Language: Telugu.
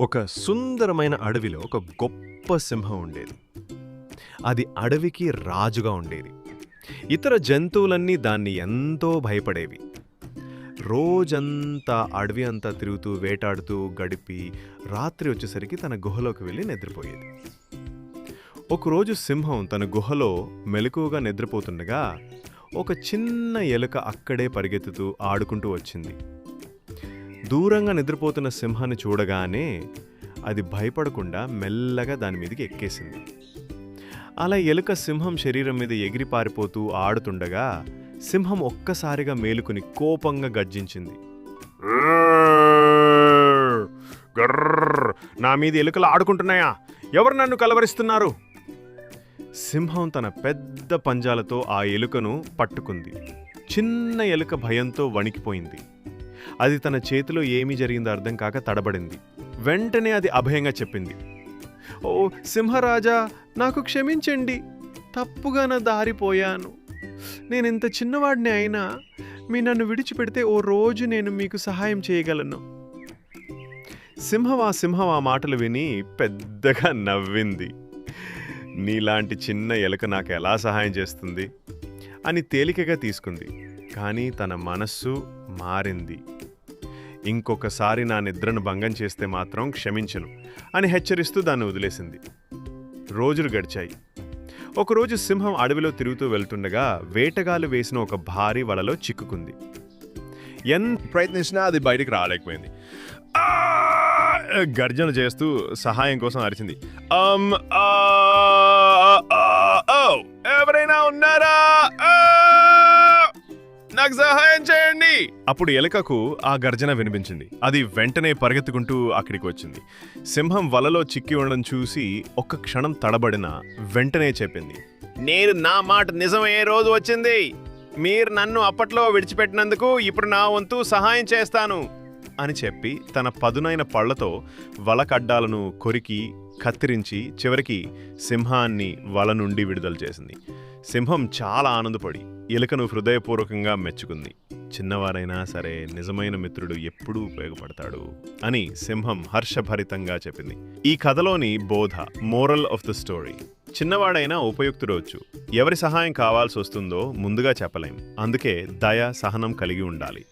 ఒక సుందరమైన అడవిలో ఒక గొప్ప సింహం ఉండేది. అది అడవికి రాజుగా ఉండేది. ఇతర జంతువులన్నీ దాన్ని ఎంతో భయపడేవి. రోజంతా అడవి అంతా తిరుగుతూ వేటాడుతూ గడిపి రాత్రి వచ్చేసరికి తన గుహలోకి వెళ్ళి నిద్రపోయేది. ఒకరోజు సింహం తన గుహలో మెలకువగా నిద్రపోతుండగా ఒక చిన్న ఎలుక అక్కడే పరిగెత్తుతూ ఆడుకుంటూ వచ్చింది. దూరంగా నిద్రపోతున్న సింహాన్ని చూడగానే అది భయపడకుండా మెల్లగా దాని మీదకి ఎక్కేసింది. అలా ఎలుక సింహం శరీరం మీద ఎగిరి పారిపోతూ ఆడుతుండగా సింహం ఒక్కసారిగా మేలుకుని కోపంగా గర్జించింది. గర్ర్ నా మీద ఎలుకలు ఆడుకుంటున్నాయా? ఎవరు నన్ను కలవరిస్తున్నారు? సింహం తన పెద్ద పంజాలతో ఆ ఎలుకను పట్టుకుంది. చిన్న ఎలుక భయంతో వణికిపోయింది. అది తన చేతిలో ఏమి జరిగిందో అర్థం కాక తడబడింది. వెంటనే అది అభయంగా చెప్పింది. ఓ సింహరాజా నాకు క్షమించండి. తప్పుగా నా దారిపోయాను నేను ఇంత చిన్నవాడిని అయినా మీ నన్ను విడిచిపెడితే ఓ రోజు నేను మీకు సహాయం చేయగలను. సింహం ఆ సింహం ఆ మాటలు విని పెద్దగా నవ్వింది. నీలాంటి చిన్న ఎలుక నాకు ఎలా సహాయం చేస్తుంది? అని తేలికగా తీసుకుంది. కానీ తన మనస్సు మారింది. ఇంకొకసారి నా నిద్రను భంగం చేస్తే మాత్రం క్షమించను అని హెచ్చరిస్తూ దాన్ని వదిలేసింది. రోజులు గడిచాయి. ఒకరోజు సింహం అడవిలో తిరుగుతూ వెళ్తుండగా వేటగాలు వేసిన ఒక భారీ వలలో చిక్కుకుంది. ఎంత ప్రయత్నించినా అది బయటికి రాలేకపోయింది. గర్జన చేస్తూ సహాయం కోసం అరిచింది. నాకు సహాయం చేయండి. అప్పుడు ఎలుకకు ఆ గర్జన వినిపించింది. అది వెంటనే పరిగెత్తుకుంటూ అక్కడికి వచ్చింది. సింహం వలలో చిక్కి ఉండడం చూసి ఒక్క క్షణం తడబడిన వెంటనే చెప్పింది. నేను నా మాట నిజమయ్యే రోజు వచ్చింది. మీరు నన్ను అప్పట్లో విడిచిపెట్టినందుకు ఇప్పుడు నా వంతు సహాయం చేస్తాను అని చెప్పి తన పదునైన పళ్ళతో వలకడ్డాలను కొరికి కత్తిరించి చివరికి సింహాన్ని వల నుండి విడుదల చేసింది. సింహం చాలా ఆనందపడి ఎలుకను హృదయపూర్వకంగా మెచ్చుకుంది. చిన్నవారైనా సరే నిజమైన మిత్రుడు ఎప్పుడూ ఉపయోగపడతాడు అని సింహం హర్షభరితంగా చెప్పింది. ఈ కథలోని బోధ మోరల్ ఆఫ్ ద స్టోరీ. చిన్నవాడైనా ఉపయుక్తుడవచ్చు. ఎవరి సహాయం కావాల్సి వస్తుందో ముందుగా చెప్పలేం. అందుకే దయ సహనం కలిగి ఉండాలి.